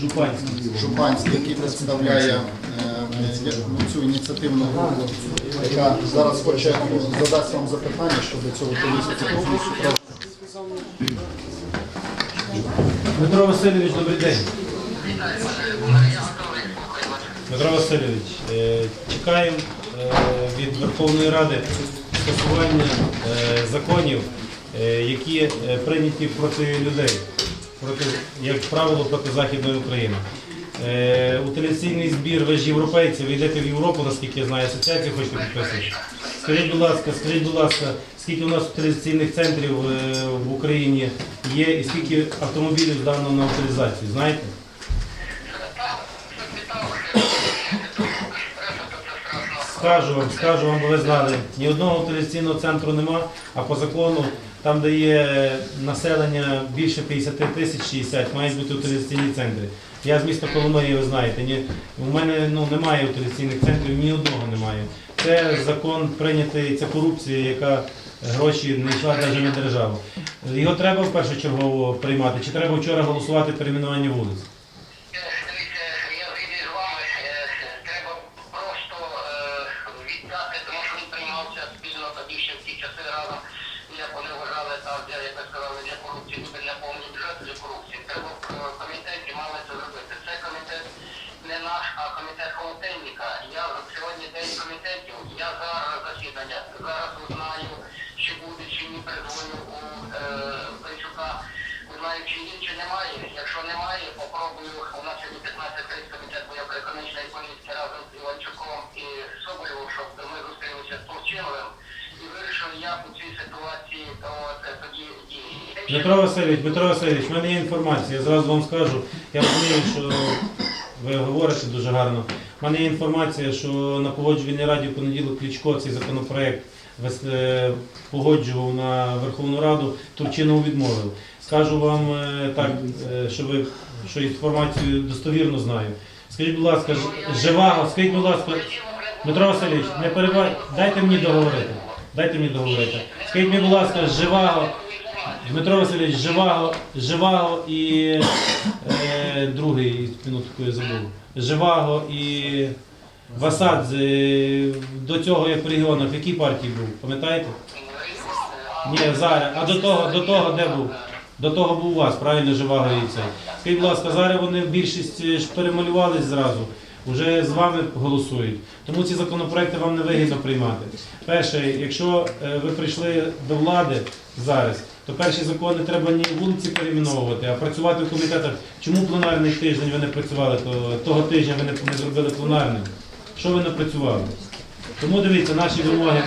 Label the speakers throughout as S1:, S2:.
S1: Жупанський.
S2: Жупанський, який представляє е, е, ну, цю ініціативну групу, яка зараз хоче ну, задасть вам запитання щодо цього повісити.
S1: Дмитро Васильович, добрий день. Дмитро Васильович, е, чекаємо е, від Верховної Ради скасування е, законів, е, які е, прийняті проти людей, проти, як правило, проти Західної України. Е, Утилізаційний збір, ви ж європейці, ви йдете в Європу, наскільки я знаю, асоціацію хочете підписати. Скажіть, будь ласка, скажіть, будь ласка, скільки у нас утилізаційних центрів е, в Україні є і скільки автомобілів здано на утилізацію, знаєте? Скажу вам, скажу вам, бо ви знали, ні одного утилізаційного центру нема, а по закону, там, де є населення більше 50 тисяч 60, мають бути утилізаційні центри. Я з міста Коломиї, ви знаєте, ні, у мене ну, немає утилізаційних центрів, ні одного немає. Це закон прийнятий, це корупція, яка гроші не йшла навіть на державу. Його треба в першочергово приймати, чи треба вчора голосувати перейменування вулиць?
S3: Передзвоню у Пенчука. Узнаю, чи є, чи немає. Якщо немає, попробую. У нас сьогодні 15 комітет по економічної політики разом з Іванчуком і Соболєвим, щоб ми зустрілися з Турчиновим і вирішили, як у цій ситуації от, тоді дії.
S1: Дмитро Васильович, Дмитро Васильович, в мене є інформація, я зразу вам скажу. Я розумію, що ви говорите дуже гарно. У мене є інформація, що на погоджувальній раді в понеділок Кличко цей законопроект погоджував на Верховну Раду, Турчинов відмовив. Скажу вам е, так, е, що ви що інформацію достовірно знаю. Скажіть, будь ласка, Ж- Живаго, скажіть, будь ласка, Дмитро Васильович, не перебивайте, дайте мені договорити. Дайте мені договорити. Скажіть мені, будь ласка, Живаго, Дмитро Васильович, Живаго, Живаго і е, другий, минутку я забув. Живаго і Васадзе до цього як в регіонах, в якій партії був, пам'ятаєте? Ні, зараз. А до того, до того де був? До того був у вас, правильно, Живаго і цей. Скажіть, будь ласка, зараз вони більшість е, ж перемалювались зразу. Уже з вами голосують. Тому ці законопроекти вам не вигідно приймати. Перше, якщо е, ви прийшли до влади зараз, то перші закони треба не вулиці перейменовувати, а працювати в комітетах. Чому пленарний тиждень ви не працювали, то того тижня ви не зробили пленарним? Що ви не працювали? Тому дивіться, наші вимоги.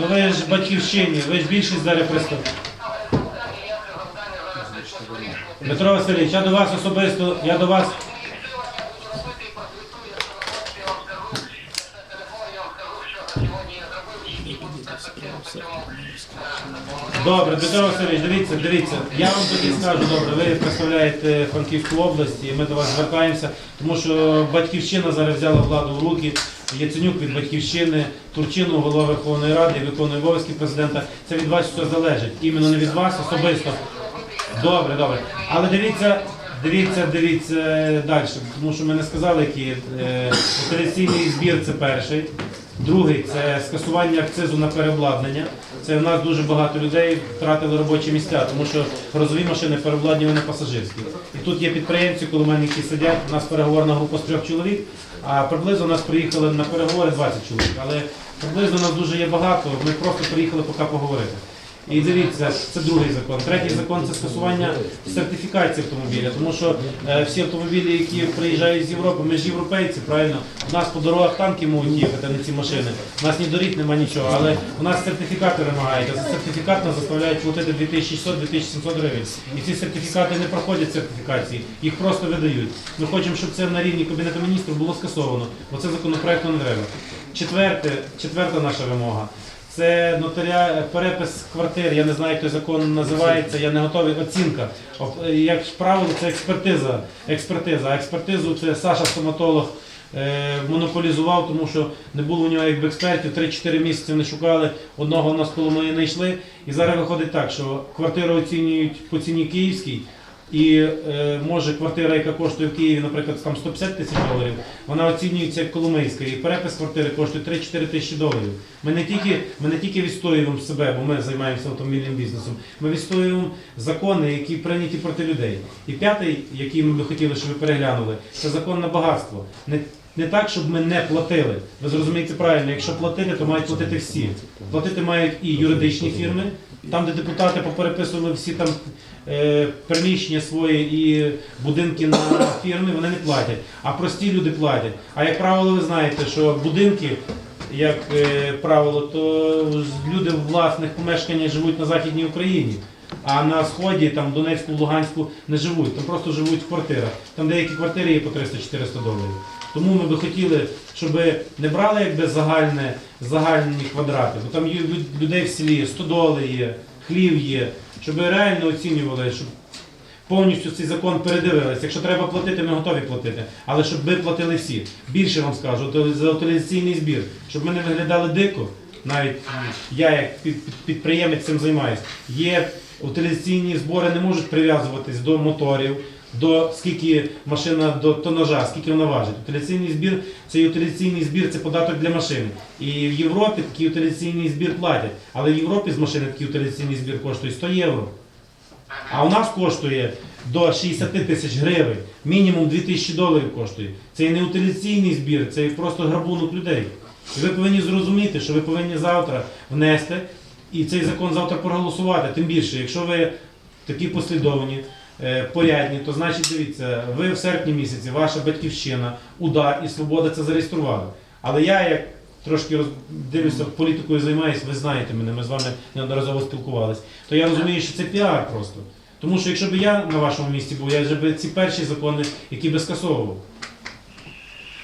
S1: Ну ви ж батьківщині, ви ж більшість зараз представ. Дмитро Васильович, я до вас особисто, я до вас. Добре, Дмитро Васильович, дивіться, дивіться. Я вам тоді скажу, добре, ви представляєте Франківську область, і ми до вас звертаємося, тому що батьківщина зараз взяла владу в руки. Яценюк від батьківщини, Турчинов, голова Верховної Ради, виконує обов'язки президента. Це від вас все залежить. Іменно не від вас особисто. Добре, добре. Але дивіться, дивіться, дивіться далі, тому що ми не сказали, які е, утилізаційний збір це перший. Другий це скасування акцизу на переобладнання. Це в нас дуже багато людей втратили робочі місця, тому що грузові машини переобладнані вони пасажирські. І тут є підприємці, коли мене які сидять. У нас переговорна група з трьох чоловік, а приблизно у нас приїхали на переговори 20 чоловік. Але приблизно нас дуже є багато. Ми просто приїхали поки поговорити. І дивіться, це другий закон. Третій закон це скасування сертифікації автомобіля, тому що е, всі автомобілі, які приїжджають з Європи, ми ж європейці, правильно? У нас по дорогах танки можуть їхати, а не ці машини. У нас ні доріг, нема нічого, але у нас сертифікати вимагають. За сертифікат нас заставляють платити 2600-2700 гривень. І ці сертифікати не проходять сертифікації, їх просто видають. Ми хочемо, щоб це на рівні Кабінету міністрів було скасовано, бо це законопроекту не треба. Четверте, четверта наша вимога. Це нотаря перепис квартир. Я не знаю, як той закон називається. Я не готовий. Оцінка. Як правило, це експертиза. Експертиза. Експертизу це Саша стоматолог. е, Монополізував, тому що не було у нього якби експертів, 3-4 місяці вони шукали, одного у нас коло не знайшли. І зараз виходить так, що квартиру оцінюють по ціні київській, І е, може квартира, яка коштує в Києві, наприклад, там 150 тисяч доларів, вона оцінюється як Коломийська, і перепис квартири коштує 3-4 тисячі доларів. Ми не тільки ми не тільки відстоюємо себе, бо ми займаємося автомобільним бізнесом. Ми відстоюємо закони, які прийняті проти людей. І п'ятий, який ми би хотіли, щоб ви переглянули, це закон на багатство. Не не так, щоб ми не платили. Ви зрозумієте правильно, якщо платити, то мають платити всі. Платити мають і юридичні фірми, там, де депутати попереписували всі там е, приміщення свої і будинки на фірми, вони не платять. А прості люди платять. А як правило, ви знаєте, що будинки, як е, правило, то люди в власних помешканнях живуть на Західній Україні. А на сході, там Донецьку, Луганську не живуть, там просто живуть в квартирах. Там деякі квартири є по 300-400 доларів. Тому ми би хотіли, щоб не брали якби загальне, загальні квадрати, бо там є людей в селі, стодоли є, хлів є, щоб реально оцінювали, щоб повністю цей закон передивилися. Якщо треба платити, ми готові платити. Але щоб ви платили всі. Більше вам скажу, за утилізаційний збір, щоб ми не виглядали дико, навіть я як під- під- підприємець цим займаюся. Є утилізаційні збори не можуть прив'язуватись до моторів. До скільки машина до тонажа, скільки вона важить. Утилізаційний збір цей утилізаційний збір це податок для машини. І в Європі такий утилізаційний збір платять. Але в Європі з машини такий утилізаційний збір коштує 100 євро. А у нас коштує до 60 тисяч гривень, мінімум 2 тисячі доларів коштує. Це не утилізаційний збір, це просто грабунок людей. І ви повинні зрозуміти, що ви повинні завтра внести і цей закон завтра проголосувати. Тим більше, якщо ви такі послідовні, е, порядні, то значить дивіться, ви в серпні місяці, ваша батьківщина, удар і свобода це зареєстрували. Але я як трошки дивлюся політикою займаюся, ви знаєте мене, ми з вами неодноразово спілкувалися, то я розумію, що це піар просто. Тому що якщо б я на вашому місці був, я вже б ці перші закони, які би скасовував.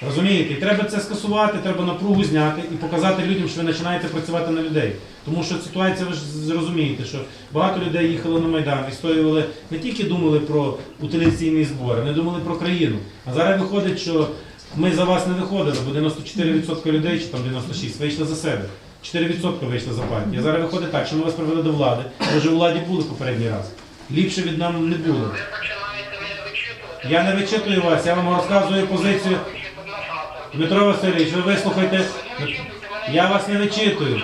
S1: Розумієте? І треба це скасувати, треба напругу зняти і показати людям, що ви починаєте працювати на людей. Тому що ситуація, ви ж зрозумієте, що багато людей їхало на Майдан, відстоювали, не тільки думали про утилізаційні збори, вони думали про країну. А зараз виходить, що ми за вас не виходили, бо 94% людей, чи там 96% вийшли за себе. 4% вийшли за партію. А зараз виходить так, що ми вас привели до влади. Ви вже у владі були попередній раз. Ліпше від нам не було. Я не вичитую вас, я вам розказую позицію. Дмитро Васильович, ви вислухайте. Я вас не вичитую.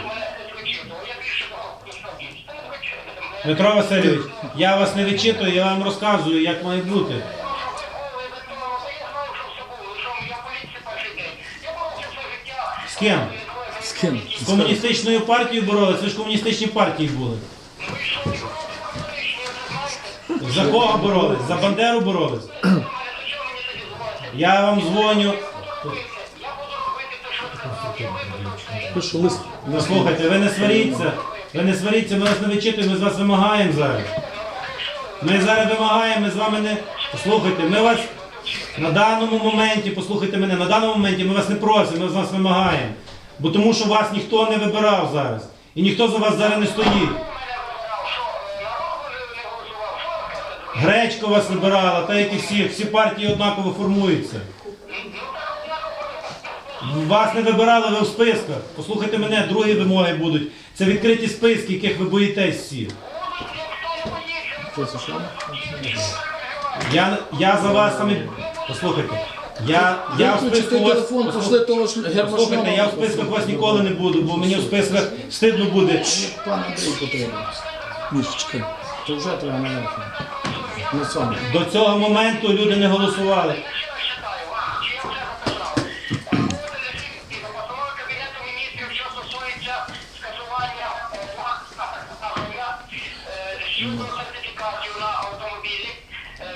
S1: Дмитро Васильович, я вас не вичитую, я вам розказую, як має бути. З ким?
S4: З ким?
S1: З комуністичною партією боролись, ви ж в комуністичній партії були. За кого боролись? За Бандеру боролись? Я вам дзвоню.
S4: Пишу лист.
S1: Ну, слухайте, ви не сваріться. Ви не сваріться, ми вас не вичитуємо, ми з вас вимагаємо зараз. Ми зараз вимагаємо, ми з вами не. Послухайте, ми вас на даному моменті, послухайте мене, на даному моменті ми вас не просимо, ми з вас вимагаємо. Бо тому що вас ніхто не вибирав зараз. І ніхто за вас зараз не стоїть. Гречко вас вибирала, та як і всі, всі партії однаково формуються. Вас не вибирали, ви в списках. Послухайте мене, другі вимоги будуть. Це відкриті списки, яких ви боїтесь всі. Я, я за вас саме. Послухайте. Я, я в списку вас.
S4: телефон, пошли того ж
S1: Послухайте, я в списках вас ніколи не буду, бо мені в списках стидно буде.
S4: Пан Андрій потрібно. Мішечки. То вже треба. На цьому.
S1: До цього моменту люди не голосували.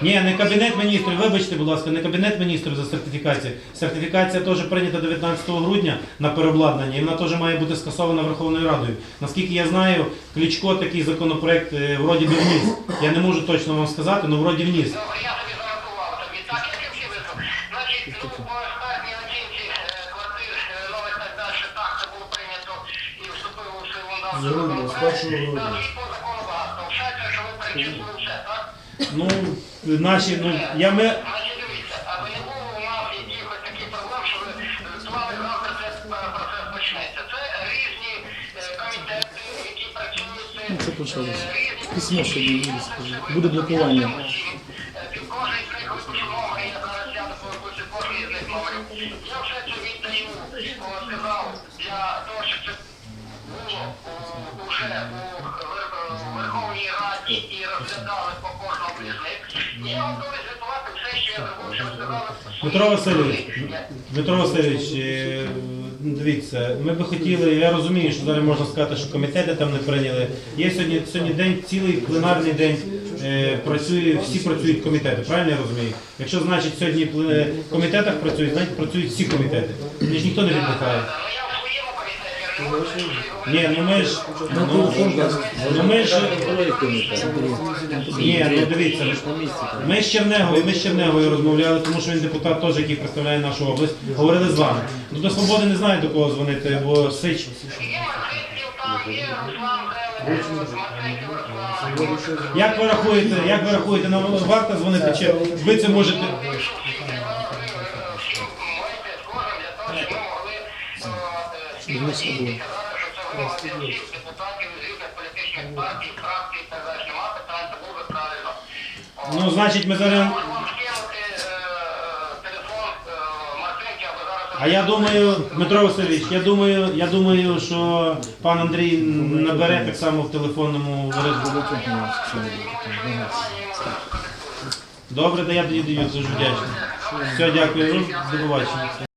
S1: Ні, не кабінет міністрів, вибачте, будь ласка, не кабінет міністрів за сертифікацію. Сертифікація теж прийнята 19 грудня на переобладнання, і вона теж має бути скасована Верховною Радою. Наскільки я знаю, Кличко такий законопроект е, вроді би вніс. Я не можу точно вам сказати, але вроді вніс.
S3: Добре, я тобі зарахував тобі. Так, як і всі. Значить, ну, по оцінці е, квартир, е, нових так далі, так, це було прийнято і вступило в силу на
S4: З грудня, з першого грудня.
S3: Так, і по закону багато. Все це, що ви перечислили, все, так?
S1: Ну, наші, ну, я ми.
S3: Значить, дивіться, аби не було у нас якихось таких проблем, що ви з вами завтра цей процес почнеться. Це різні е, комітети, які працюють,
S4: це
S3: е,
S4: почалося.
S3: різні
S4: Письмо сьогодні буде, скажу. Буде блокування.
S3: я зараз сяду по з них номерів. Я все це віддаю, о, сказав, для того, щоб це було у- уже у Вер- Верховній Раді і розглядали по кожному із них.
S1: Дмитро Васильович, Дмитро Васильович, е, дивіться, ми би хотіли, я розумію, що зараз можна сказати, що комітети там не прийняли. Є сьогодні, сьогодні день, цілий пленарний день е, працює, всі працюють комітети, правильно я розумію? Якщо значить сьогодні в комітетах працюють, значить працюють всі комітети. Ніж ніхто не віддихає. Ні, ну ми ж ну, ну ми ж ні, ну дивіться, ми з Чернегою, ми з Чернегою розмовляли, тому що він депутат теж, який представляє нашу область. Говорили з вами. Ну до свободи не знаю до кого дзвонити, бо сич. Як ви рахуєте, як ви рахуєте, нам варто дзвонити, чи ви це можете? Ну, значить, ми зараз. А я думаю, Дмитро Васильович, я думаю, я думаю, що пан Андрій набере так само в телефонному режимі. Добре, да я тоді даю, дуже вдячний. Все, дякую. Ну, до побачення.